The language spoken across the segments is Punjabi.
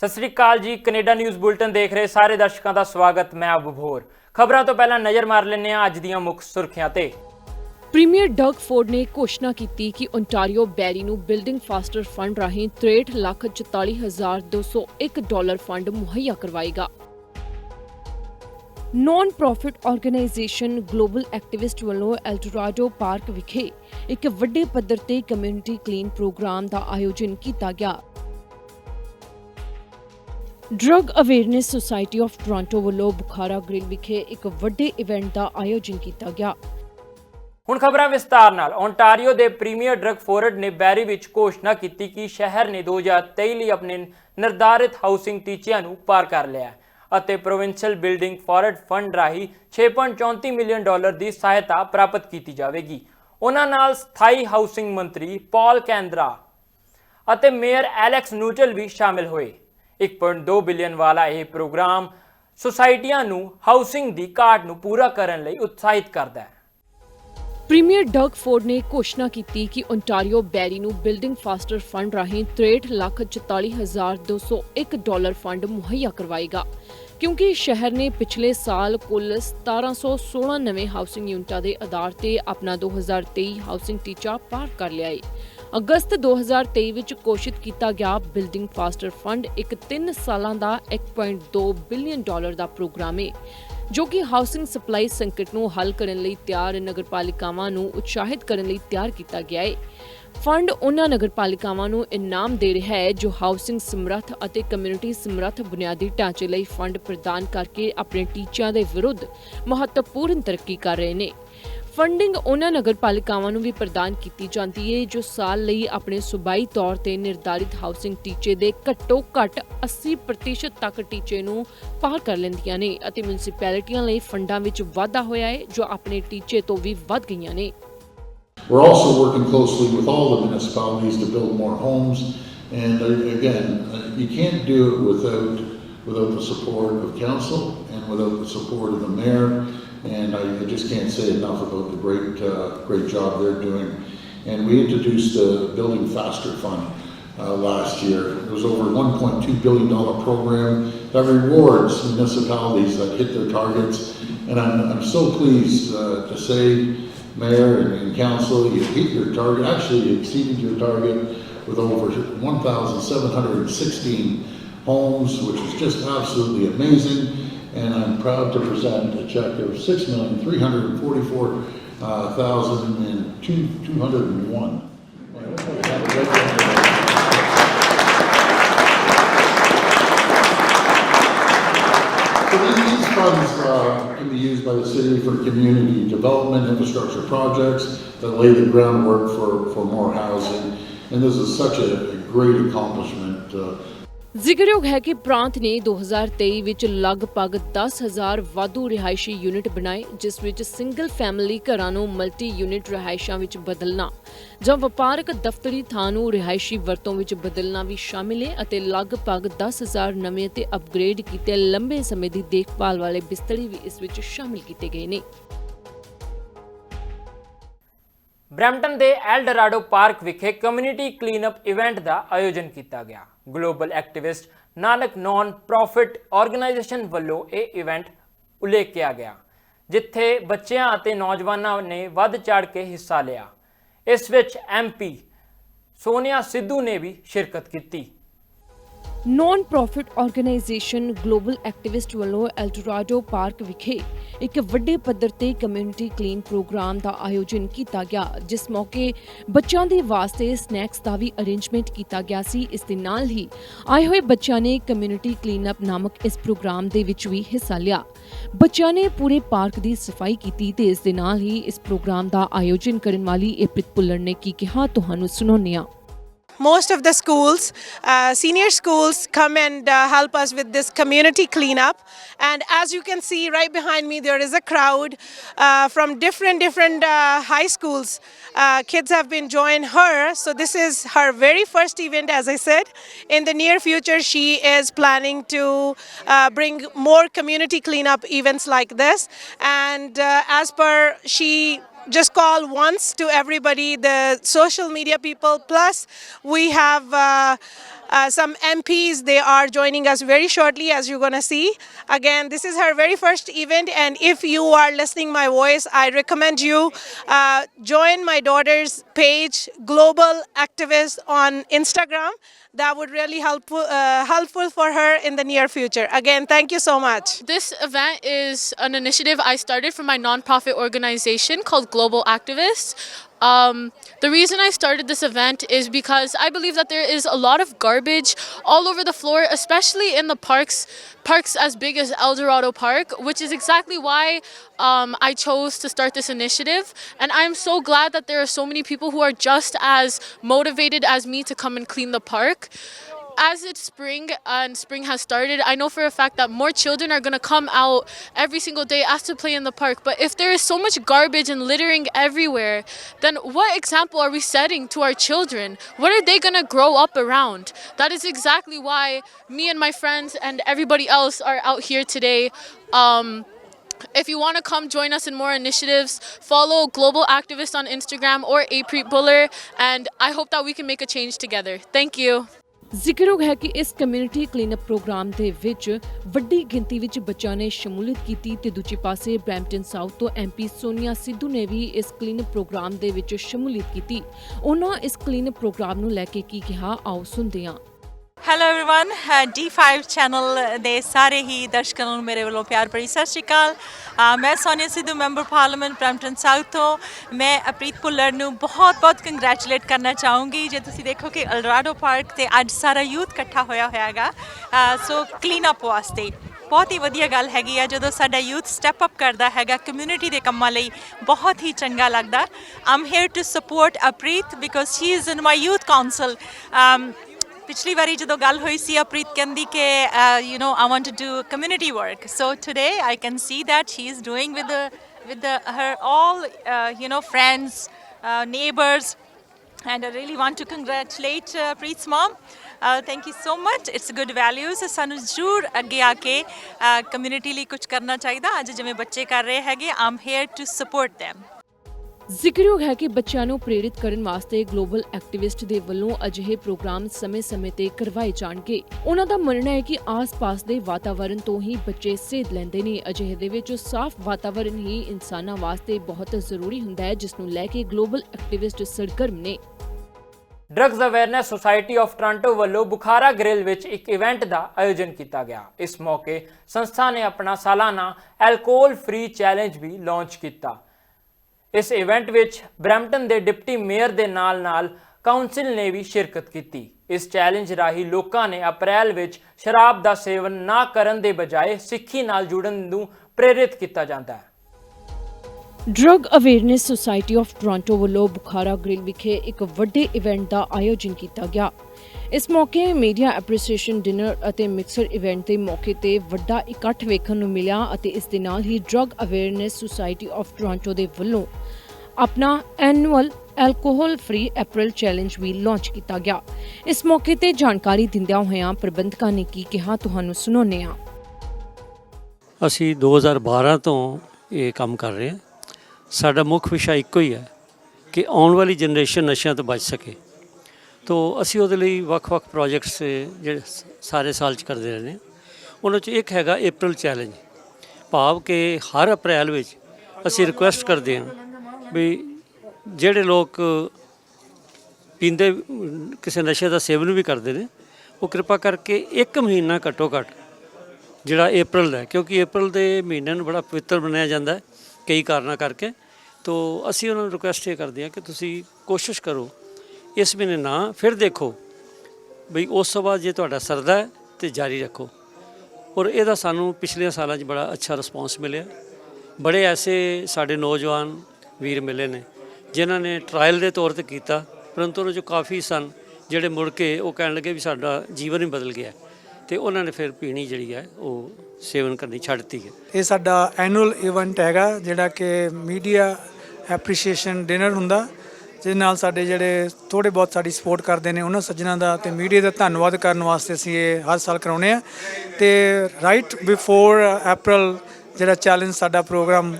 ਸਤਿ ਸ੍ਰੀ ਅਕਾਲ ਜੀ ਕੈਨੇਡਾ ਨਿਊਜ਼ ਬੁਲਟਨ ਦੇਖ ਰਹੇ ਸਾਰੇ ਦਰਸ਼ਕਾਂ ਦਾ ਸਵਾਗਤ ਮੈਂ ਅਬੂਭੋਰ ਖਬਰਾਂ ਤੋਂ ਪਹਿਲਾਂ ਨਜ਼ਰ ਮਾਰ ਲੈਂਦੇ ਹਾਂ ਅੱਜ ਦੀਆਂ ਮੁੱਖ ਸੁਰਖੀਆਂ ਤੇ। ਪ੍ਰੀਮੀਅਰ ਡਗ ਫੋਰਡ ਨੇ ਘੋਸ਼ਣਾ ਕੀਤੀ ਕਿ ਓਨਟਾਰੀਓ ਬੈਰੀ ਨੂੰ ਬਿਲਡਿੰਗ ਫਾਸਟਰ ਫੰਡ ਰਾਹੀਂ 63,44,201 ਡਾਲਰ ਫੰਡ ਮੁਹੱਈਆ ਕਰਵਾਏਗਾ। Non profit organisation global activist ਵੱਲੋਂ ਐਲਟੋਰਾਡੋ ਪਾਰਕ ਵਿਖੇ ਇੱਕ ਵੱਡੇ ਪੱਧਰ ਤੇ ਕਮਿਊਨਿਟੀ ਕਲੀਨ ਪ੍ਰੋਗਰਾਮ ਦਾ ਆਯੋਜਨ ਕੀਤਾ ਗਿਆ। Drug awareness society of Toronto ਵੱਲੋਂ ਬੁਖਾਰਾ ਗ੍ਰਿਲ ਵਿਖੇ ਇੱਕ ਵੱਡੇ ਇਵੈਂਟ ਦਾ ਆਯੋਜਨ ਕੀਤਾ ਗਿਆ। ਹੁਣ ਖਬਰਾਂ ਵਿਸਤਾਰ ਨਾਲ। ਓਨਟਾਰੀਓ ਦੇ ਪ੍ਰੀਮੀਅਰ ਡਰੱਗ ਫੋਰਡ ਨੇ ਬੈਰੀ ਵਿੱਚ ਘੋਸ਼ਣਾ ਕੀਤੀ ਕਿ ਸ਼ਹਿਰ ਨੇ 2023 ਲਈ ਆਪਣੇ ਨਿਰਧਾਰਿਤ ਹਾਊਸਿੰਗ ਟੀਚਿਆਂ ਨੂੰ ਪਾਰ ਕਰ ਲਿਆ ਅਤੇ ਪ੍ਰੋਵਿੰਸ਼ੀਅਲ ਬਿਲਡਿੰਗ ਫੋਰਡ ਫੰਡ ਰਾਹੀਂ 6.34 ਮਿਲੀਅਨ ਡਾਲਰ ਦੀ ਸਹਾਇਤਾ ਪ੍ਰਾਪਤ ਕੀਤੀ ਜਾਵੇਗੀ। ਉਹਨਾਂ ਨਾਲ ਸਥਾਈ ਹਾਊਸਿੰਗ ਮੰਤਰੀ ਪਾਲ ਕੈਂਦਰਾ ਅਤੇ ਮੇਅਰ ਐਲੈਕਸ ਨੂਟਲ ਵੀ ਸ਼ਾਮਿਲ ਹੋਏ। 1.2 ਬਿਲੀਅਨ ਵਾਲਾ ਇਹ ਪ੍ਰੋਗਰਾਮ ਸੁਸਾਇਟੀਆਂ ਨੂੰ ਹਾਊਸਿੰਗ ਦੀ ਘਾਟ ਨੂੰ ਪੂਰਾ ਕਰਨ ਲਈ ਉਤਸ਼ਾਹਿਤ ਕਰਦਾ ਹੈ। ਪ੍ਰੀਮੀਅਰ ਡਗ ਫੋਰਡ ਨੇ ਘੋਸ਼ਣਾ ਕੀਤੀ ਕਿ ਓਨਟਾਰੀਓ ਬੈਰੀ ਨੂੰ ਬਿਲਡਿੰਗ ਫਾਸਟਰ ਫੰਡ ਰਾਹੀਂ 63,44,201 ਡਾਲਰ ਫੰਡ ਮੁਹੱਈਆ ਕਰਵਾਏਗਾ ਕਿਉਂਕਿ ਸ਼ਹਿਰ ਨੇ ਪਿਛਲੇ ਸਾਲ ਕੁੱਲ 1716 ਨਵੇਂ ਹਾਊਸਿੰਗ ਯੂਨਿਟਾਂ ਦੇ ਆਧਾਰ ਤੇ ਆਪਣਾ 2023 ਹਾਊਸਿੰਗ ਟੀਚਾ ਪਾਰ ਕਰ ਲਿਆ ਹੈ ਅਗਸਤ 2023 ਵਿੱਚ ਘੋਸ਼ਿਤ ਕੀਤਾ ਗਿਆ ਬਿਲਡਿੰਗ ਫਾਸਟਰ ਫੰਡ ਇੱਕ 3 ਸਾਲਾਂ ਦਾ 1.2 ਬਿਲੀਅਨ ਡਾਲਰ ਦਾ ਪ੍ਰੋਗਰਾਮ ਹੈ ਜੋ ਕਿ ਹਾਊਸਿੰਗ ਸਪਲਾਈ ਸੰਕਟ ਨੂੰ ਹੱਲ ਕਰਨ ਲਈ ਤਿਆਰ ਨਗਰਪਾਲਿਕਾਵਾਂ ਨੂੰ ਉਤਸ਼ਾਹਿਤ ਕਰਨ ਲਈ ਤਿਆਰ ਕੀਤਾ ਗਿਆ ਹੈ ਫੰਡ ਉਹਨਾਂ ਨਗਰਪਾਲਿਕਾਵਾਂ ਨੂੰ ਇਨਾਮ ਦੇ ਰਿਹਾ ਹੈ ਜੋ ਹਾਊਸਿੰਗ ਸਮਰੱਥ ਅਤੇ ਕਮਿਊਨਿਟੀ ਸਮਰੱਥ ਬੁਨਿਆਦੀ ਢਾਂਚੇ ਲਈ ਫੰਡ ਪ੍ਰਦਾਨ ਕਰਕੇ ਆਪਣੇ ਟੀਚਿਆਂ ਦੇ ਵਿਰੁੱਧ ਮਹੱਤਵਪੂਰਨ ਤਰੱਕੀ ਕਰ ਰਹੇ ਨੇ। ਫੰਡਿੰਗ ਉਹਨਾਂ ਨਗਰਪਾਲਿਕਾਵਾਂ ਨੂੰ ਵੀ ਪ੍ਰਦਾਨ ਕੀਤੀ ਜਾਂਦੀ ਹੈ ਜੋ ਸਾਲ ਲਈ ਆਪਣੇ ਸੁਬਾਈ ਤੌਰ ਤੇ ਨਿਰਧਾਰਿਤ ਹਾਊਸਿੰਗ ਟੀਚੇ ਦੇ ਘੱਟੋ ਘੱਟ 80% ਤੱਕ ਟੀਚੇ ਨੂੰ ਪਾਰ ਕਰ ਲੈਂਦੀਆਂ ਨੇ ਅਤੇ ਮਿਊਨਿਸਪੈਲਿਟੀਆਂ ਲਈ ਫੰਡਾਂ ਵਿੱਚ ਵਾਧਾ ਹੋਇਆ ਹੈ ਜੋ ਆਪਣੇ ਟੀਚੇ ਤੋਂ ਵੀ ਵੱਧ ਗਈਆਂ ਨੇ We're also working closely with all the municipalities to build more homes. And uh, again, uh, you can't do it without, without the support of council and without the support of the mayor. And I, I just can't say enough about the great, uh, great job they're doing. And we introduced the Building Faster Fund uh, last year. It was over $1.2 billion program that rewards municipalities that hit their targets. And I'm, I'm so pleased uh, to say mayor and, and council, you hit your target, actually you exceeded your target with over 1,716 homes, which is just absolutely amazing. And I'm proud to present a check of six million three hundred and forty-four thousand and two two hundred and one. These funds uh, can be used by the city for community development, infrastructure projects that lay the groundwork for, for more housing. And this is such a a great accomplishment. uh, ਜ਼ਿਕਰਯੋਗ ਹੈ ਕਿ ਪ੍ਰਾਂਤ ਨੇ 2023 ਵਿੱਚ ਲਗਭਗ 10000 ਵਾਧੂ ਰਿਹਾਇਸ਼ੀ ਯੂਨਿਟ ਬਣਾਏ, ਜਿਸ ਵਿੱਚ ਸਿੰਗਲ ਫੈਮਿਲੀ ਘਰਾਂ ਨੂੰ ਮਲਟੀ ਯੂਨਿਟ ਰਿਹਾਇਸ਼ਾਂ ਵਿੱਚ ਬਦਲਣਾ ਜਾਂ ਵਪਾਰਕ ਦਫ਼ਤਰੀ ਥਾਂ ਨੂੰ ਰਿਹਾਇਸ਼ੀ ਵਰਤੋਂ ਵਿੱਚ ਬਦਲਣਾ ਵੀ ਸ਼ਾਮਿਲ ਹੈ ਅਤੇ ਲਗਭਗ 10000 ਨਵੇਂ ਤੇ ਅਪਗ੍ਰੇਡ ਕੀਤੇ ਲੰਬੇ ਸਮੇਂ ਦੀ ਦੇਖਭਾਲ ਵਾਲੇ ਬਿਸਤਰੇ ਵੀ ਇਸ ਵਿੱਚ ਸ਼ਾਮਿਲ ਕੀਤੇ ਗਏ ਨੇ। ਬ੍ਰੈਂਪਟਨ ਦੇ ਐਲਡਰਾਡੋ ਪਾਰਕ ਵਿਖੇ ਕਮਿਊਨਿਟੀ ਕਲੀਨਅਪ ਇਵੈਂਟ ਦਾ ਆਯੋਜਨ ਕੀਤਾ ਗਿਆ। ਗਲੋਬਲ ਐਕਟਿਵਿਸਟ ਨਾਨਕ ਨਾਨ ਪ੍ਰੋਫਿਟ ਆਰਗੇਨਾਈਜੇਸ਼ਨ ਵੱਲੋਂ ਇਹ ਇਵੈਂਟ ਉਲੇਖਿਆ ਗਿਆ, ਜਿੱਥੇ ਬੱਚਿਆਂ ਅਤੇ ਨੌਜਵਾਨਾਂ ਨੇ ਵੱਧ ਚੜ ਕੇ ਹਿੱਸਾ ਲਿਆ। ਇਸ ਵਿੱਚ ਐਮਪੀ ਸੋਨੀਆ ਸਿੱਧੂ ਨੇ ਵੀ ਸ਼ਿਰਕਤ ਕੀਤੀ। Non profit organisation global activist ਵੱਲੋਂ ਐਲਟੋਰਾਡੋ ਪਾਰਕ ਵਿਖੇ ਇੱਕ ਵੱਡੇ ਪੱਧਰ ਤੇ ਕਮਿਊਨਿਟੀ ਕਲੀਨ ਪ੍ਰੋਗਰਾਮ ਦਾ ਆਯੋਜਨ ਕੀਤਾ ਗਿਆ, ਜਿਸ ਮੌਕੇ ਬੱਚਿਆਂ ਦੇ ਵਾਸਤੇ ਸਨੈਕਸ ਦਾ ਵੀ ਅਰੇਂਜਮੈਂਟ ਕੀਤਾ ਗਿਆ ਸੀ। ਇਸ ਦੇ ਨਾਲ ਹੀ ਆਏ ਹੋਏ ਬੱਚਿਆਂ ਨੇ ਕਮਿਊਨਿਟੀ ਕਲੀਨ ਅਪ ਨਾਮਕ ਇਸ ਪ੍ਰੋਗਰਾਮ ਦੇ ਵਿੱਚ ਵੀ ਹਿੱਸਾ ਲਿਆ। ਬੱਚਿਆਂ ਨੇ ਪੂਰੇ ਪਾਰਕ ਦੀ ਸਫ਼ਾਈ ਕੀਤੀ ਤੇ ਇਸ ਦੇ ਨਾਲ ਹੀ ਇਸ ਪ੍ਰੋਗਰਾਮ ਦਾ ਆਯੋਜਨ ਕਰਨ ਵਾਲੀ ਇਹ ਪ੍ਰਿਤ ਭੁੱਲਰ ਨੇ ਕੀ ਕਿਹਾ, ਤੁਹਾਨੂੰ ਸੁਣਾਉਂਦੇ ਹਾਂ। Most of the schools, uh, senior schools, come and uh, help us with this community cleanup. And as you can see right behind me, there is a crowd uh, from different different uh, high schools. Uh, kids have been joining her, so this is her very first event. As I said, in the near future, she is planning to uh, bring more community cleanup events like this. And as per she just call once to everybody, the social media people. Plus, we have uh, uh, some MPs. They are joining us very shortly, as you're going to see. Again, this is her very first event, and if you are listening my voice, I recommend you uh, join my daughter's page, Global Activist, on Instagram. That would really help uh, helpful for her in the near future. Again, thank you so much. This event is an initiative I started from my nonprofit organization called Global Activists. Um, the reason I started this event is because I believe that there is a lot of garbage all over the floor, especially in the parks, parks as big as El Dorado Park, which is exactly why um, I chose to start this initiative. And I'm so glad that there are so many people who are just as motivated as me to come and clean the park as it's spring and spring has started, I know for a fact that more children are going to come out every single day asked to play in the park. But if there is so much garbage and littering everywhere, then what example are we setting to our children? What are they going to grow up around? That is exactly why me and my friends and everybody else are out here today. Um, if you want to come join us in more initiatives, follow Global Activist on Instagram or Apreet Buller, and I hope that we can make a change together. Thank you. ਜ਼ਿਕਰਯੋਗ ਹੈ ਕਿ ਇਸ ਕਮਿਊਨਿਟੀ ਕਲੀਨਅਪ ਪ੍ਰੋਗਰਾਮ ਦੇ ਵਿੱਚ ਵੱਡੀ ਗਿਣਤੀ ਵਿੱਚ ਬੱਚਿਆਂ ਨੇ ਸ਼ਮੂਲੀਅਤ ਕੀਤੀ ਤੇ ਦੂਜੇ ਪਾਸੇ ਬ੍ਰੈਂਪਟਨ ਸਾਊਥ ਤੋਂ ਐਮਪੀ ਸੋਨੀਆ ਸਿੱਧੂ ਨੇ ਵੀ ਇਸ ਕਲੀਨਅਪ ਪ੍ਰੋਗਰਾਮ ਦੇ ਵਿੱਚ ਸ਼ਮੂਲੀਅਤ ਕੀਤੀ। ਉਹਨਾਂ ਇਸ ਕਲੀਨਅਪ ਪ੍ਰੋਗਰਾਮ ਨੂੰ ਲੈ ਕੇ ਕੀ ਕਿਹਾ, ਆਓ ਸੁਣਦੇ ਹਾਂ। ਹੈਲੋ एवरीवन D5 ਚੈਨਲ ਦੇ ਸਾਰੇ ਹੀ ਦਰਸ਼ਕਾਂ ਨੂੰ ਮੇਰੇ ਵੱਲੋਂ ਪਿਆਰ ਭਰੀ ਸਤਿ ਸ਼੍ਰੀ ਅਕਾਲ ਅ, ਮੈਂ Sonia Sidhu member parliament Brampton South ਤੋਂ ਮੈਂ ਅਪ੍ਰੀਤ ਭੁੱਲਰ ਨੂੰ ਬਹੁਤ-ਬਹੁਤ ਕੰਗ੍ਰੈਚੁਲੇਟ ਕਰਨਾ ਚਾਹੂੰਗੀ ਜੇ ਤੁਸੀਂ ਦੇਖੋ ਕਿ ਅਲਰਾਡੋ ਪਾਰਕ ਤੇ ਅੱਜ ਸਾਰਾ ਯੂਥ ਇਕੱਠਾ ਹੋਇਆ ਹੋਇਆ ਹੈਗਾ ਸੋ ਕਲੀਨ ਅਪ ਵਾਸਤੇ ਬਹੁਤ ਹੀ ਵਧੀਆ ਗੱਲ ਹੈਗੀ ਆ ਜਦੋਂ ਸਾਡਾ ਯੂਥ ਸਟੈਪ ਅਪ ਕਰਦਾ ਹੈਗਾ ਕਮਿਊਨਿਟੀ ਦੇ ਕੰਮਾਂ ਲਈ ਬਹੁਤ ਹੀ ਚੰਗਾ ਲੱਗਦਾ I'm here to support Apreet because she is in my youth council ਪਿਛਲੀ ਵਾਰੀ ਜਦੋਂ ਗੱਲ ਹੋਈ ਸੀ ਅਪ੍ਰੀਤ ਕਹਿੰਦੀ ਕਿ you know I want to do community work so today I can see that she is doing with with her all you know friends neighbors and I really want to congratulate uh, Preet's mom. Uh, thank you so much. It's good values. ਸਾਨੂੰ ਜ਼ਰੂਰ ਅੱਗੇ ਆ ਕੇ ਕਮਿਊਨਿਟੀ ਲਈ ਕੁਝ ਕਰਨਾ ਚਾਹੀਦਾ ਅੱਜ ਜਿਵੇਂ ਬੱਚੇ ਕਰ ਰਹੇ ਹੈਗੇ I'm here to support them. ਜ਼ਿਕਰਯੋਗ ਹੈ ਕਿ ਬੱਚਿਆਂ ਨੂੰ ਪ੍ਰੇਰਿਤ ਕਰਨ ਵਾਸਤੇ ਗਲੋਬਲ ਐਕਟਿਵਿਸਟ ਦੇ ਵੱਲੋਂ ਅਜਿਹੇ ਪ੍ਰੋਗਰਾਮ ਸਮੇਂ-ਸਮੇਂ ਤੇ ਕਰਵਾਏ ਜਾਣਗੇ। ਉਹਨਾਂ ਦਾ ਮੰਨਣਾ ਹੈ ਕਿ ਆਸ-ਪਾਸ ਦੇ ਵਾਤਾਵਰਣ ਤੋਂ ਹੀ ਬੱਚੇ ਸੇਧ ਲੈਂਦੇ ਨੇ। ਅਜਿਹੇ ਦੇ ਵਿੱਚ ਸਾਫ਼ ਵਾਤਾਵਰਣ ਹੀ ਇਨਸਾਨਾਂ ਵਾਸਤੇ ਬਹੁਤ ਜ਼ਰੂਰੀ ਹੁੰਦਾ ਹੈ, ਜਿਸ ਨੂੰ ਲੈ ਕੇ ਗਲੋਬਲ ਐਕਟਿਵਿਸਟ ਸਰਗਰਮ ਨੇ। Drugs awareness society of Toronto ਵੱਲੋਂ ਬੁਖਾਰਾ ਗ੍ਰਿਲ ਵਿੱਚ ਇੱਕ ਇਵੈਂਟ ਦਾ ਆਯੋਜਨ ਕੀਤਾ ਗਿਆ। ਇਸ ਮੌਕੇ ਸੰਸਥਾ ਨੇ ਆਪਣਾ ਸਾਲਾਨਾ ਐਲਕੋਹਲ ਫ੍ਰੀ ਚੈਲੰਜ ਵੀ ਲਾਂਚ ਕੀਤਾ। ਇਸ ਇਵੈਂਟ ਵਿੱਚ ਬ੍ਰੈਂਪਟਨ ਦੇ ਡਿਪਟੀ ਮੇਅਰ ਦੇ ਨਾਲ-ਨਾਲ ਕਾਉਂਸਲ ਨੇ ਵੀ ਸ਼ਿਰਕਤ ਕੀਤੀ। ਇਸ ਚੈਲੰਜ ਰਾਹੀਂ ਲੋਕਾਂ ਨੇ ਅਪ੍ਰੈਲ ਵਿੱਚ ਸ਼ਰਾਬ ਦਾ ਸੇਵਨ ਨਾ ਕਰਨ ਦੇ ਬਜਾਏ ਸਿੱਖੀ ਨਾਲ ਜੁੜਨ ਨੂੰ ਪ੍ਰੇਰਿਤ ਕੀਤਾ ਜਾਂਦਾ ਹੈ। Drug awareness society of Toronto ਵੱਲੋਂ ਬੁਖਾਰਾ ਗ੍ਰਿਲ ਵਿਖੇ ਇੱਕ ਵੱਡੇ ਇਵੈਂਟ ਦਾ ਆਯੋਜਨ ਕੀਤਾ ਗਿਆ। ਇਸ ਮੌਕੇ ਮੀਡੀਆ ਐਪਰੀਸੀਏਸ਼ਨ ਡਿਨਰ ਅਤੇ ਮਿਕਸਰ ਇਵੈਂਟ ਦੇ ਮੌਕੇ ਤੇ ਵੱਡਾ ਇਕੱਠ ਵੇਖਣ ਨੂੰ ਮਿਲਿਆ ਅਤੇ ਇਸ ਦੇ ਨਾਲ ਹੀ drug awareness society of Toronto ਦੇ ਵੱਲੋਂ ਆਪਣਾ annual alcohol free April challenge ਵੀ ਲਾਂਚ ਕੀਤਾ ਗਿਆ। ਇਸ ਮੌਕੇ ਤੇ ਜਾਣਕਾਰੀ ਦਿੰਦਿਆਂ ਹੋਇਆਂ ਪ੍ਰਬੰਧਕਾਂ ਨੇ ਕੀ ਕਿਹਾ ਤੁਹਾਨੂੰ ਸੁਣਾਉਂਦੇ ਹਾਂ। ਅਸੀਂ 2012 ਤੋਂ ਇਹ ਕੰਮ ਕਰ ਰਹੇ ਹਾਂ। ਸਾਡਾ ਮੁੱਖ ਵਿਸ਼ਾ ਇੱਕੋ ਹੀ ਹੈ ਕਿ ਆਉਣ ਵਾਲੀ ਜਨਰੇਸ਼ਨ ਨਸ਼ਿਆਂ ਤੋਂ ਬਚ ਸਕੇ। ਤੋ ਅਸੀਂ ਉਹਦੇ ਲਈ ਵੱਖ-ਵੱਖ ਪ੍ਰੋਜੈਕਟਸ ਜਿਹੜੇ ਸਾਰੇ ਸਾਲ ਚ ਕਰਦੇ ਰਹਿੰਦੇ ਹਾਂ। ਉਹਨਾਂ ਚ ਇੱਕ ਹੈਗਾ April ਚੈਲੰਜ ਭਾਵ ਕਿ ਹਰ ਅਪ੍ਰੈਲ ਵਿੱਚ ਅਸੀਂ ਰਿਕੁਐਸਟ ਕਰਦੇ ਹਾਂ ਵੀ ਜਿਹੜੇ ਲੋਕ ਪੀਂਦੇ, ਕਿਸੇ ਨਸ਼ੇ ਦਾ ਸੇਵਨ ਵੀ ਕਰਦੇ ਨੇ, ਉਹ ਕਿਰਪਾ ਕਰਕੇ ਇੱਕ ਮਹੀਨਾ ਘੱਟੋ ਘੱਟ ਜਿਹੜਾ April ਦਾ ਕਿਉਂਕਿ April ਦੇ ਮਹੀਨੇ ਨੂੰ ਬੜਾ ਪਵਿੱਤਰ ਬਣਾਇਆ ਜਾਂਦਾ ਹੈ ਕਈ ਕਾਰਨਾਂ ਕਰਕੇ। ਤੋ ਅਸੀਂ ਉਹਨਾਂ ਨੂੰ ਰਿਕੁਐਸਟ ਇਹ ਕਰਦੇ ਹਾਂ ਕਿ ਤੁਸੀਂ ਕੋਸ਼ਿਸ਼ ਕਰੋ ਇਸ ਮਹੀਨੇ ਨਾ ਫਿਰ ਦੇਖੋ ਬਈ ਉਸ ਤੋਂ ਬਾਅਦ ਜੇ ਤੁਹਾਡਾ ਸਰਦਾ ਹੈ ਤੇ ਜਾਰੀ ਰੱਖੋ। ਔਰ ਇਹਦਾ ਸਾਨੂੰ ਪਿਛਲੇ ਸਾਲਾਂ 'ਚ ਬੜਾ ਅੱਛਾ ਰਿਸਪੌਂਸ ਮਿਲਿਆ। ਬੜੇ ਐਸੇ ਸਾਡੇ ਨੌਜਵਾਨ ਵੀਰ ਮਿਲੇ ਨੇ ਜਿਨ੍ਹਾਂ ਨੇ ਟਰਾਇਲ ਦੇ ਤੌਰ ਤੇ ਕੀਤਾ, ਪਰੰਤੂ ਉਹ 'ਚੋਂ ਕਾਫੀ ਸਨ ਜਿਹੜੇ ਮੁੜ ਕੇ ਉਹ ਕਹਿਣ ਲੱਗੇ ਵੀ ਸਾਡਾ ਜੀਵਨ ਹੀ ਬਦਲ ਗਿਆ। ਤੇ ਉਹਨਾਂ ਨੇ ਫਿਰ ਪੀਣੀ ਜਿਹੜੀ ਹੈ ਉਹ ਸੇਵਨ ਕਰਨੀ ਛੱਡ ਦਿੱਤੀ ਹੈ। ਇਹ ਸਾਡਾ ਐਨੂਅਲ ਇਵੈਂਟ ਹੈਗਾ ਜਿਹੜਾ ਕਿ ਮੀਡੀਆ ਐਪਰੀਸ਼ੀਏਸ਼ਨ ਡਿਨਰ ਹੁੰਦਾ। ਜਿਹਦੇ ਨਾਲ ਸਾਡੇ ਜਿਹੜੇ ਥੋੜੇ ਬਹੁਤ ਸਾਡੀ ਸਪੋਰਟ ਕਰਦੇ ਨੇ, ਉਹਨਾਂ ਸੱਜਣਾ ਦਾ ਤੇ ਮੀਡੀਆ ਦਾ ਧੰਨਵਾਦ ਕਰਨ ਵਾਸਤੇ ਅਸੀਂ ਇਹ ਹਰ ਸਾਲ ਕਰਾਉਂਦੇ ਆ ਤੇ ਰਾਈਟ ਬਿਫੋਰ ਅਪ੍ਰੈਲ ਜਿਹੜਾ ਚੈਲੰਜ ਸਾਡਾ ਪ੍ਰੋਗਰਾਮ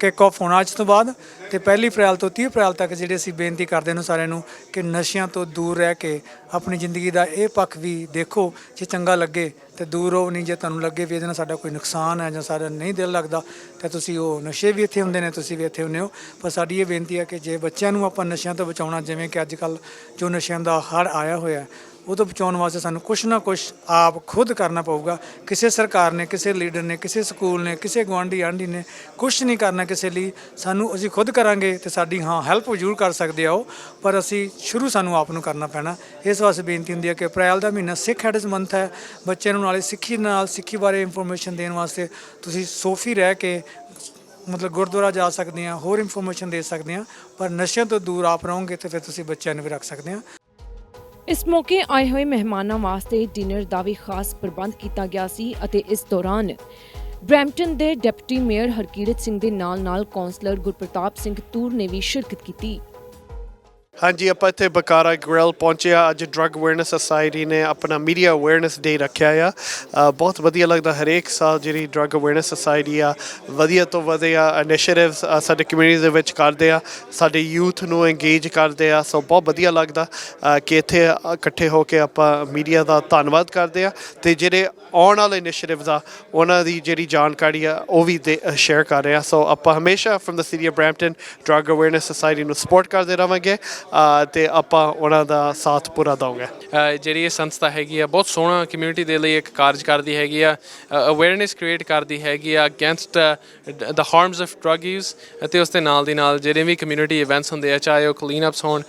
ਕਿਕ ਆਫ ਹੋਣਾ ਅੱਜ ਤੋਂ ਬਾਅਦ ਤੇ ਪਹਿਲੀ ਅਪ੍ਰੈਲ ਤੋਂ 30 ਅਪ੍ਰੈਲ ਤੱਕ ਜਿਹੜੇ ਅਸੀਂ ਬੇਨਤੀ ਕਰਦੇ ਹਾਂ ਸਾਰਿਆਂ ਨੂੰ ਕਿ ਨਸ਼ਿਆਂ ਤੋਂ ਦੂਰ ਰਹਿ ਕੇ ਆਪਣੀ ਜ਼ਿੰਦਗੀ ਦਾ ਇਹ ਪੱਖ ਵੀ ਦੇਖੋ, ਜੇ ਚੰਗਾ ਲੱਗੇ ਤੇ ਦੂਰ ਰਹੋ, ਨਹੀਂ ਜੇ ਤੁਹਾਨੂੰ ਲੱਗੇ ਵੀ ਇਹਦੇ ਨਾਲ ਸਾਡਾ ਕੋਈ ਨੁਕਸਾਨ ਹੈ ਜਾਂ ਸਾਡਾ ਨਹੀਂ ਦਿਲ ਲੱਗਦਾ, ਤਾਂ ਤੁਸੀਂ ਉਹ ਨਸ਼ੇ ਵੀ ਇੱਥੇ ਹੁੰਦੇ ਨੇ, ਤੁਸੀਂ ਵੀ ਇੱਥੇ ਹੁੰਦੇ ਹੋ। ਪਰ ਸਾਡੀ ਇਹ ਬੇਨਤੀ ਹੈ ਕਿ ਜੇ ਬੱਚਿਆਂ ਨੂੰ ਆਪਾਂ ਨਸ਼ਿਆਂ ਤੋਂ ਬਚਾਉਣਾ, ਜਿਵੇਂ ਕਿ ਅੱਜ ਕੱਲ ਜੋ ਨਸ਼ਿਆਂ ਦਾ ਹੜ ਆਇਆ ਹੋਇਆ ਉਹ ਤੋਂ ਬਚਾਉਣ ਵਾਸਤੇ ਸਾਨੂੰ ਕੁਛ ਨਾ ਕੁਛ ਆਪ ਖੁਦ ਕਰਨਾ ਪਊਗਾ। ਕਿਸੇ ਸਰਕਾਰ ਨੇ, ਕਿਸੇ ਲੀਡਰ ਨੇ, ਕਿਸੇ ਸਕੂਲ ਨੇ, ਕਿਸੇ ਗੁਆਂਢੀ ਆਂਢੀ ਨੇ ਕੁਛ ਨਹੀਂ ਕਰਨਾ ਕਿਸੇ ਲਈ। ਸਾਨੂੰ ਅਸੀਂ ਖੁਦ ਕਰਾਂਗੇ ਤੇ ਸਾਡੀ ਹਾਂ ਹੈਲਪ ਜ਼ਰੂਰ ਕਰ ਸਕਦੇ ਆ ਉਹ, ਪਰ ਅਸੀਂ ਸ਼ੁਰੂ ਸਾਨੂੰ ਆਪ ਨੂੰ ਕਰਨਾ ਪੈਣਾ। ਇਸ ਵਾਸਤੇ ਬੇਨਤੀ ਹੁੰਦੀ ਹੈ ਕਿ ਅਪ੍ਰੈਲ ਦਾ ਮਹੀਨਾ ਸਿੱਖ ਹੈਡਸ ਮੰਥ ਹੈ। ਬੱਚਿਆਂ ਨੂੰ ਨਾਲੇ ਸਿੱਖੀ ਨਾਲ, ਸਿੱਖੀ ਬਾਰੇ ਇਨਫੋਰਮੇਸ਼ਨ ਦੇਣ ਵਾਸਤੇ ਤੁਸੀਂ ਸੋਫੀ ਰਹਿ ਕੇ ਮਤਲਬ ਗੁਰਦੁਆਰਾ ਜਾ ਸਕਦੇ ਆ, ਹੋਰ ਇਨਫੋਰਮੇਸ਼ਨ ਦੇ ਸਕਦੇ ਆ, ਪਰ ਨਸ਼ਿਆਂ ਤੋਂ ਦੂਰ ਆਪ ਰਹੋਗੇ ਤੇ ਫਿਰ ਤੁਸੀਂ ਬੱਚਿਆਂ ਨੂੰ ਵੀ ਰੱਖ ਸਕਦੇ ਆ। ਇਸ ਮੌਕੇ ਆਏ ਹੋਏ ਮਹਿਮਾਨਾਂ ਵਾਸਤੇ ਡਿਨਰ ਦਾ ਵੀ ਖਾਸ ਪ੍ਰਬੰਧ ਕੀਤਾ ਗਿਆ ਸੀ ਅਤੇ ਇਸ ਦੌਰਾਨ ਬ੍ਰੈਂਪਟਨ ਦੇ ਡਿਪਟੀ ਮੇਅਰ ਹਰਕੀਰਤ ਸਿੰਘ ਦੇ ਨਾਲ-ਨਾਲ ਕੌਂਸਲਰ ਗੁਰਪ੍ਰਤਾਪ ਸਿੰਘ ਤੂਰ ਨੇ ਵੀ ਸ਼ਿਰਕਤ ਕੀਤੀ। ਹਾਂਜੀ ਆਪਾਂ ਇੱਥੇ ਬਕਾਰਾ ਗ੍ਰਿਲ ਪਹੁੰਚੇ ਆ ਅੱਜ ਡਰੱਗ ਅਵੇਅਰਨੈਸ ਸੁਸਾਇਟੀ ਨੇ ਆਪਣਾ ਮੀਡੀਆ ਅਵੇਅਰਨੈਸ ਡੇ ਰੱਖਿਆ ਆ। ਅ, ਬਹੁਤ ਵਧੀਆ ਲੱਗਦਾ ਹਰੇਕ ਸਾਲ ਜਿਹੜੀ ਡਰੱਗ ਅਵੇਅਰਨੈਸ ਸੁਸਾਇਟੀ ਆ ਵਧੀਆ ਤੋਂ ਵਧੀਆ ਇਨੀਸ਼ੀਏਟਿਵਸ ਸਾਡੇ ਕਮਿਊਨਿਟੀ ਦੇ ਵਿੱਚ ਕਰਦੇ ਆ। ਸਾਡੇ ਯੂਥ ਨੂੰ ਇੰਗੇਜ ਕਰਦੇ ਆ। ਸੋ ਬਹੁਤ ਵਧੀਆ ਲੱਗਦਾ ਅ, ਕਿ ਇੱਥੇ ਇਕੱਠੇ ਹੋ ਕੇ ਆਪਾਂ ਮੀਡੀਆ ਦਾ ਧੰਨਵਾਦ ਕਰਦੇ ਆ। ਤੇ ਜਿਹੜੇ ਆਉਣ ਵਾਲੇ ਇਨੀਸ਼ੀਏਟਿਵਸ ਆ ਉਹਨਾਂ ਦੀ ਜਿਹੜੀ ਜਾਣਕਾਰੀ ਆ ਉਹ ਵੀ ਸ਼ੇਅਰ ਕਰ ਰਹੇ ਆ। ਸੋ ਆਪਾਂ ਹਮੇਸ਼ਾ from the city of Brampton drug awareness society ਨੂੰ ਸਪੋਰਟ ਕਰਦੇ ਰਵਾਂਗੇ। ਤੇ ਆਪਾਂ ਉਹਨਾਂ ਦਾ ਸਾਥ ਪੂਰਾ ਦਵਾਂਗੇ ਜਿਹੜੀ ਇਹ ਸੰਸਥਾ ਹੈਗੀ ਆ, ਬਹੁਤ ਸੋਹਣਾ ਕਮਿਊਨਿਟੀ ਦੇ ਲਈ ਇੱਕ ਕਾਰਜ ਕਰਦੀ ਹੈਗੀ ਆ। ਅਵੇਅਰਨੈਸ ਕ੍ਰੀਏਟ ਕਰਦੀ ਹੈਗੀ ਆ against the harms of drug use ਅਤੇ ਉਸ ਦੇ ਨਾਲ ਦੀ ਨਾਲ ਜਿਹੜੇ ਵੀ ਕਮਿਊਨਿਟੀ ਇਵੈਂਟਸ ਹੁੰਦੇ ਆ, ਚਾਹੇ ਉਹ ਕਲੀਨ ਅਪਸ ਹੋਣ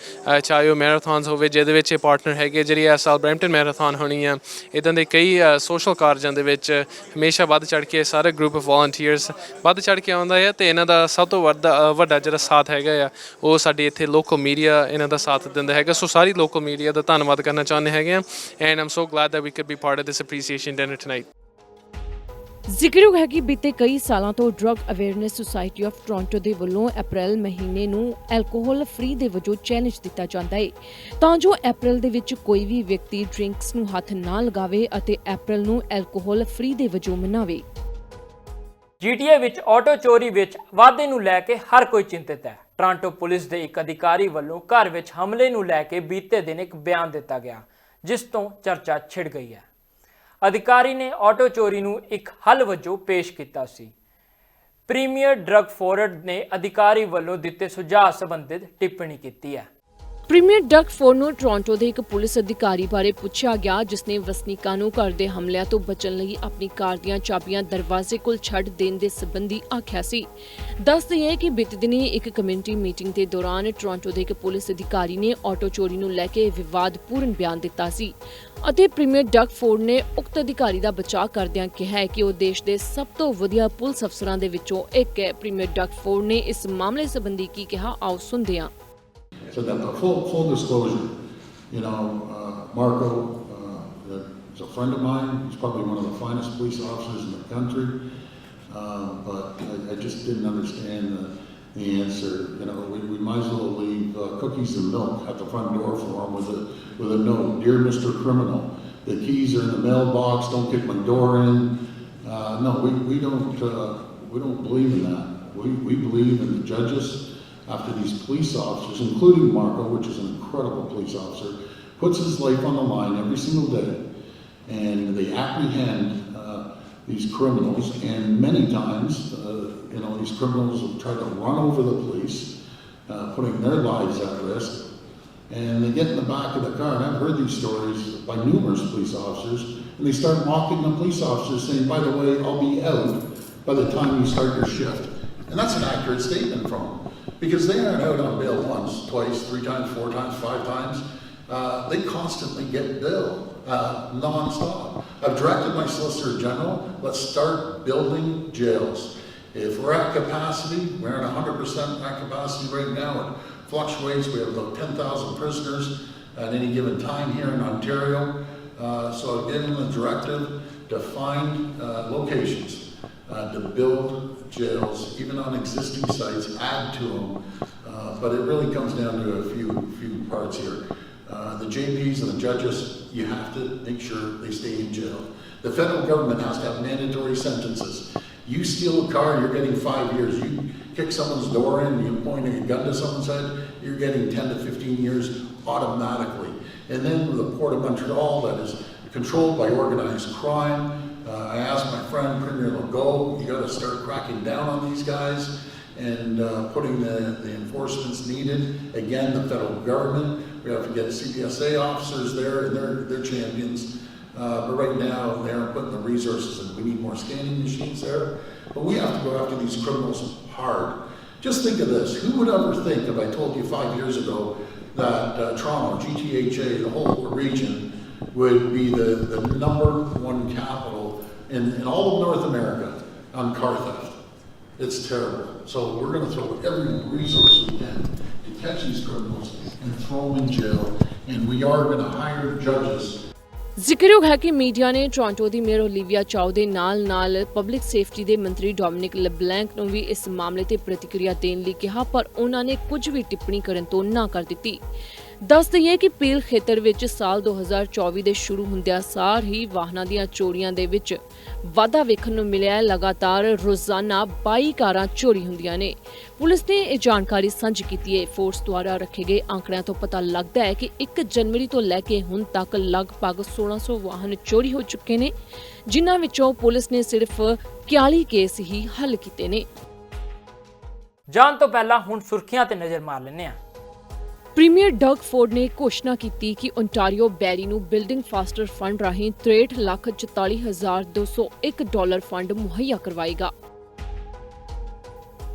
ਚਾਹੇ ਉਹ ਮੈਰਾਥਨਸ ਹੋਵੇ, ਜਿਹਦੇ ਵਿੱਚ ਇਹ ਪਾਰਟਨਰ ਹੈਗੇ ਜਿਹੜੀ ਇਸ ਸਾਲ ਬ੍ਰੈਂਪਟਨ ਮੈਰਾਥਨ ਹੋਣੀ ਆ। ਇਦਾਂ ਦੇ ਕਈ ਸੋਸ਼ਲ ਕਾਰਜਾਂ ਦੇ ਵਿੱਚ ਹਮੇਸ਼ਾ ਵੱਧ ਚੜ ਕੇ ਸਾਰੇ ਗਰੁੱਪ ਆਫ ਵਾਲੰਟੀਅਰਸ ਵੱਧ ਚੜ ਕੇ ਆਉਂਦਾ ਹੈ ਤੇ ਇਹਨਾਂ ਦਾ ਸਭ ਤੋਂ ਵੱਡਾ ਵੱਡਾ ਜਿਹੜਾ ਸਾਥ ਹੈਗਾ ਆ, ਉਹ ਸਾਡੇ ਇੱਥੇ ਲੋਕਲ ਮੀਡੀਆ ਇਹਨਾਂ ਦਾ ਸਾਥ ਦਿੰਦਾ ਹੈਗਾ। ਸੋ ਸਾਰੀ ਲੋਕਲ ਮੀਡੀਆ ਦਾ ਧੰਨਵਾਦ ਕਰਨਾ ਚਾਹੁੰਦੇ ਹੈਗੇ ਆ। And I'm so glad that we could be part of this appreciation dinner tonight ਜ਼ਿਕਰਯੋਗ ਹੈ ਕਿ ਬੀਤੇ ਕਈ ਸਾਲਾਂ ਤੋਂ drug awareness society of Toronto ਦੇ ਵੱਲੋਂ ਅਪ੍ਰੈਲ ਮਹੀਨੇ ਨੂੰ ਐਲਕੋਹਲ ਫ੍ਰੀ ਦੇ ਵਜੋਂ ਚੈਲੰਜ ਦਿੱਤਾ ਜਾਂਦਾ ਹੈ ਤਾਂ ਜੋ ਅਪ੍ਰੈਲ ਦੇ ਵਿੱਚ ਕੋਈ ਵੀ ਵਿਅਕਤੀ ਡਰਿੰਕਸ ਨੂੰ ਹੱਥ ਨਾ ਲਗਾਵੇ ਅਤੇ ਅਪ੍ਰੈਲ ਨੂੰ ਐਲਕੋਹਲ ਫ੍ਰੀ ਦੇ ਵਜੋਂ ਮਨਾਵੇ। ਜੀਟੀਏ ਵਿੱਚ ਆਟੋ ਚੋਰੀ ਵਿੱਚ ਵਾਧੇ ਨੂੰ ਲੈ ਕੇ ਹਰ ਕੋਈ ਚਿੰਤਿਤ ਹੈ। ਟ੍ਰਾਂਟੋ ਪੁਲਿਸ ਦੇ ਇੱਕ ਅਧਿਕਾਰੀ ਵੱਲੋਂ ਘਰ ਵਿੱਚ ਹਮਲੇ ਨੂੰ ਲੈ ਕੇ ਬੀਤੇ ਦਿਨ ਇੱਕ ਬਿਆਨ ਦਿੱਤਾ ਗਿਆ, ਜਿਸ ਤੋਂ ਚਰਚਾ ਛਿੜ ਗਈ ਹੈ। ਅਧਿਕਾਰੀ ਨੇ ਆਟੋ ਚੋਰੀ ਨੂੰ ਇੱਕ ਹੱਲ ਵਜੋਂ ਪੇਸ਼ ਕੀਤਾ ਸੀ। ਪ੍ਰੀਮੀਅਰ ਡਰੱਗ ਫੋਰਡ ਨੇ ਅਧਿਕਾਰੀ ਵੱਲੋਂ ਦਿੱਤੇ ਸੁਝਾਅ ਸੰਬੰਧਿਤ ਟਿੱਪਣੀ ਕੀਤੀ ਹੈ। ਪ੍ਰੀਮੀਅਰ ਡਕ ਫੋਰ ਨੂੰ ਟੋਰਾਂਟੋ ਦੇ ਇੱਕ ਪੁਲਿਸ ਅਧਿਕਾਰੀ ਬਾਰੇ ਪੁੱਛਿਆ ਗਿਆ ਜਿਸ ਨੇ ਵਸਨੀਕਾਂ ਨੂੰ ਘਰ ਦੇ ਹਮਲਿਆਂ ਤੋਂ ਬਚਣ ਲਈ ਆਪਣੀ ਕਾਰ ਦੀਆਂ ਚਾਬੀਆਂ ਦਰਵਾਜ਼ੇ ਕੋਲ ਛੱਡ ਦੇਣ ਦੇ ਸੰਬੰਧੀ ਆਖਿਆ ਸੀ। ਦੱਸ ਦਈਏ ਕਿ ਬੀਤੇ ਦਿਨੀ ਇੱਕ ਕਮਿਊਨਿਟੀ ਮੀਟਿੰਗ ਦੇ ਦੌਰਾਨ ਟੋਰਾਂਟੋ ਦੇ ਇੱਕ ਪੁਲਿਸ ਅਧਿਕਾਰੀ ਨੇ ਆਟੋ ਚੋਰੀ ਨੂੰ ਲੈ ਕੇ ਵਿਵਾਦਪੂਰਨ ਬਿਆਨ ਦਿੱਤਾ ਸੀ ਅਤੇ ਪ੍ਰੀਮੀਅਰ ਡਕ ਫੋਰਡ ਨੇ ਉਕਤ ਅਧਿਕਾਰੀ ਦਾ ਬਚਾਅ ਕਰਦਿਆਂ ਕਿਹਾ ਹੈ ਕਿ ਉਹ ਦੇਸ਼ ਦੇ ਸਭ ਤੋਂ ਵਧੀਆ ਪੁਲਿਸ ਅਫਸਰਾਂ ਦੇ ਵਿੱਚੋਂ ਇੱਕ ਹੈ। ਪ੍ਰੀਮੀਅਰ ਡਕ ਫੋਰਡ ਨੇ ਇਸ ਮਾਮਲੇ ਸੰਬੰਧੀ ਕੀ ਕਿਹਾ, ਆਓ ਸੁਣਦੇ ਹਾਂ। So that the full, full disclosure, you know, uh, Marco, uh, is a friend of mine, he's probably one of the finest police officers in the country. Uh, but I, I just didn't understand the, the answer, you know, we, we might as well leave uh, cookies and milk at the front door for him with a, with a note, dear Mr. Criminal, the keys are in the mailbox, don't kick my door in. Uh, no, we, we don't, uh, we don't believe in that. We, we believe in the judges, after these police officers, including Marco, which is an incredible police officer, puts his life on the line every single day, and they apprehend uh, these criminals, and many times, uh, you know, these criminals will try to run over the police, uh, putting their lives at risk, and they get in the back of the car, and I've heard these stories by numerous police officers, and they start mocking the police officers, saying, by the way, I'll be out by the time you start your shift. And that's an accurate statement from them. Because they aren't out on bail once, twice, three times, four times, five times. Uh, they constantly get billed uh, nonstop. I've directed my Solicitor General, let's start building jails. If we're at capacity, we're at 100% at capacity right now. It fluctuates. We have about 10,000 prisoners at any given time here in Ontario. Uh, so given them directive to find uh, locations uh, to build jails, even on existing sites, add to them. Uh, but it really comes down to a few few parts here. Uh, the JPs and the judges, you have to make sure they stay in jail. The federal government has to have mandatory sentences. You steal a car, you're getting five years. You kick someone's door in, you point a gun to someone's head, you're getting 10 to 15 years automatically. And then the Port of Montreal that is controlled by organized crime. Uh, I asked my friend Premier Legault, you got to start cracking down on these guys and uh, putting the, the enforcements needed. Again, the federal government, we have to get CPSA officers there, and they're, they're champions. Uh, but right now, they aren't putting the resources in. We need more scanning machines there. But we have to go after these criminals hard. Just think of this. Who would ever think if I told you five years ago that uh, Toronto, GTHA, the whole region would be the, the number one in, in all of North America on car theft? It's terrible. So we're going to throw every resource we can to catch these criminals and throw them in jail. And we are going to hire judges ਜ਼ਿਕਰਯੋਗ ਹੈ ਕਿ ਮੀਡੀਆ ਨੇ ਟੋਰਾਂਟੋ ਦੀ ਮੇਅਰ ਓਲੀਵੀਆ ਚਾਓ ਦੇ ਨਾਲ-ਨਾਲ ਪਬਲਿਕ ਸੇਫਟੀ ਦੇ ਮੰਤਰੀ ਡੋਮਿਨਿਕ ਲੈਬਲੈਂਕ ਨੂੰ ਵੀ ਇਸ ਮਾਮਲੇ ਤੇ ਪ੍ਰਤੀਕਿਰਿਆ ਦੇਣ ਲਈ ਕਿਹਾ ਪਰ ਉਹਨਾਂ ਨੇ ਕੁਝ ਵੀ ਟਿੱਪਣੀ ਕਰਨ ਤੋਂ ਨਾ ਕਰ ਦਿੱਤੀ ਦੱਸ ਦਈਏ ਕਿ ਪੀਲ ਖੇਤਰ ਵਿੱਚ ਸਾਲ 2024 ਦੇ ਸ਼ੁਰੂ ਹੁੰਦਿਆਂ ਸਾਰ ਹੀ ਵਾਹਨਾਂ ਦੀਆਂ ਚੋਰੀਆਂ ਦੇ ਵਿੱਚ ਵਾਧਾ ਵੇਖਣ ਨੂੰ ਮਿਲਿਆ ਹੈ। ਲਗਾਤਾਰ ਰੋਜ਼ਾਨਾ 22 ਕਾਰਾਂ ਚੋਰੀ ਹੁੰਦੀਆਂ ਨੇ। ਪੁਲਿਸ ਨੇ ਇਹ ਜਾਣਕਾਰੀ ਸਾਂਝੀ ਕੀਤੀ ਹੈ। ਫੋਰਸ ਦੁਆਰਾ ਰੱਖੇ ਗਏ ਅੰਕੜਿਆਂ ਤੋਂ ਪਤਾ ਲੱਗਦਾ ਹੈ ਕਿ 1 ਜਨਵਰੀ ਤੋਂ ਲੈ ਕੇ ਹੁਣ ਤੱਕ ਲਗਭਗ 1600 ਵਾਹਨ ਚੋਰੀ ਹੋ ਚੁੱਕੇ ਨੇ, ਜਿਨ੍ਹਾਂ ਵਿੱਚੋਂ ਪੁਲਿਸ ਨੇ ਸਿਰਫ 41 ਕੇਸ ਹੀ ਹੱਲ ਕੀਤੇ ਨੇ। ਜਾਣ ਤੋਂ ਪਹਿਲਾਂ ਹੁਣ ਸੁਰਖੀਆਂ ਤੇ ਨਜ਼ਰ ਮਾਰ ਲੈਂਦੇ ਹਾਂ। ਪ੍ਰੀਮੀਅਰ ਡਗ ਫੋਰਡ ਨੇ ਘੋਸ਼ਣਾ ਕੀਤੀ ਕਿ ਓਨਟਾਰੀਓ ਬੈਰੀ ਨੂੰ ਬਿਲਡਿੰਗ ਫਾਸਟਰ ਫੰਡ ਰਾਹੀਂ 63 ਲੱਖ 44201 ਡਾਲਰ ਫੰਡ ਮੁਹੱਈਆ ਕਰਵਾਏਗਾ।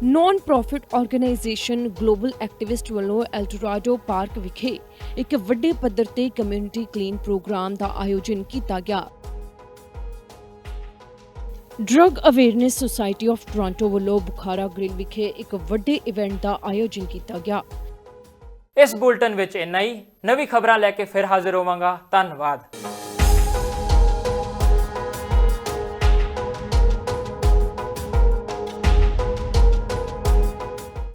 Non profit organisation global activist ਵੱਲੋਂ ਐਲਡੋਰਾਡੋ ਪਾਰਕ ਵਿਖੇ ਇੱਕ ਵੱਡੇ ਪੱਧਰ ਤੇ ਕਮਿਊਨਿਟੀ ਕਲੀਨ ਪ੍ਰੋਗਰਾਮ ਦਾ ਆਯੋਜਨ ਕੀਤਾ ਗਿਆ। Drug awareness society of Toronto ਵੱਲੋਂ ਬੁਖਾਰਾ ਗ੍ਰਿਲ ਵਿਖੇ ਇੱਕ ਵੱਡੇ ਇਵੈਂਟ ਦਾ ਆਯੋਜਨ ਕੀਤਾ ਗਿਆ। ਇਸ ਬੁਲਟਨ ਵਿੱਚ ਇੰਨਾ ਹੀ। ਨਵੀਂ ਖਬਰਾਂ ਲੈ ਕੇ ਫਿਰ ਹਾਜ਼ਰ ਹੋਵਾਂਗਾ। ਧੰਨਵਾਦ।